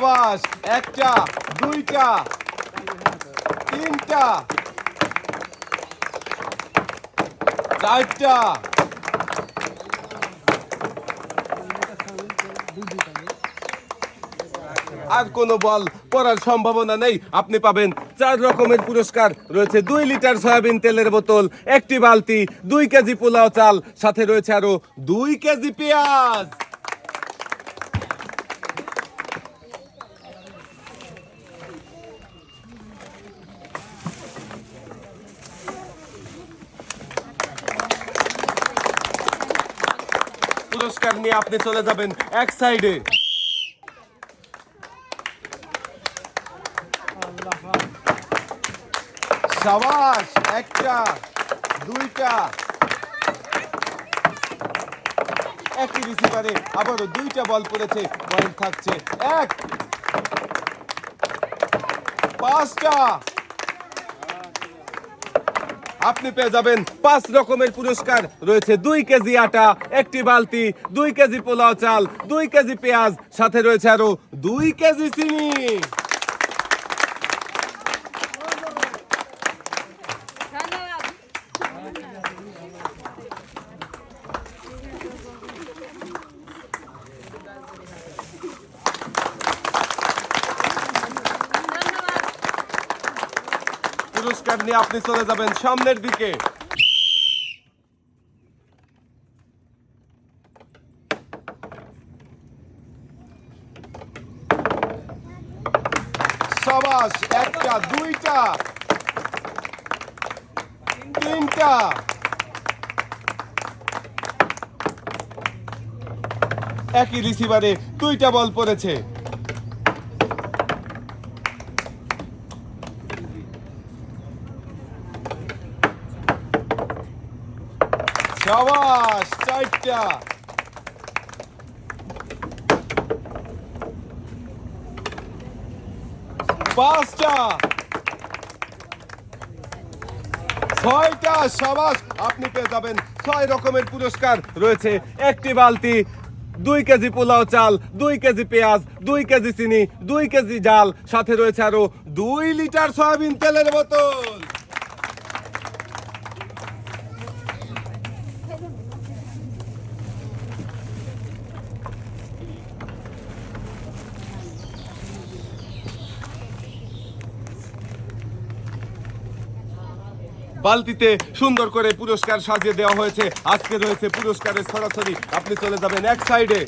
সাবাস, একটা, দুইটা, তিনটা, চারটা। আর কোনো বল পড়ার সম্ভাবনা নেই, আপনি পাবেন চার রকমের পুরস্কার। রয়েছে দুই লিটার সয়াবিন তেলের বোতল, একটি বালতি, দুই কেজি পোলাও চাল, সাথে রয়েছে আরও দুই কেজি পেঁয়াজ। পুরস্কার নিয়ে আপনি চলে যাবেন এক সাইডে। সাবাস, একটা, দুইটা। একই রিসিভারে আবারও দুইটা বল পড়েছে পয়েন্ট থাকছে এক। পাঁচটা। আপনি পেয়ে যাবেন পাঁচ রকমের পুরস্কার। রয়েছে দুই কেজি আটা, একটি বালতি, দুই কেজি পোলাও চাল, দুই কেজি পেঁয়াজ, সাথে রয়েছে আরও দুই কেজি চিনি। পুরস্কার নিয়ে আপনি চলে যাবেন সামনের দিকে। সাবাস, একটা, দুইটা। তিনটা। একই রিসিভারে দুইটা বল পড়েছে। সাবাস, চারটা। পাঁচটা। ছয়টা, সাবাস, আপনি পেয়ে যাবেন ছয় রকমের পুরস্কার। রয়েছে একটি বালতি, দুই কেজি পোলাও চাল, দুই কেজি পেঁয়াজ, দুই কেজি চিনি, দুই কেজি ডাল সাথে রয়েছে আরও দুই লিটার সয়াবিন তেলের বোতল। বালতিতে সুন্দর করে পুরস্কার সাজিয়ে দেওয়া হয়েছে। আজকে রয়েছে পুরস্কারের সরাসরি। আপনি চলে যাবেন এক সাইডে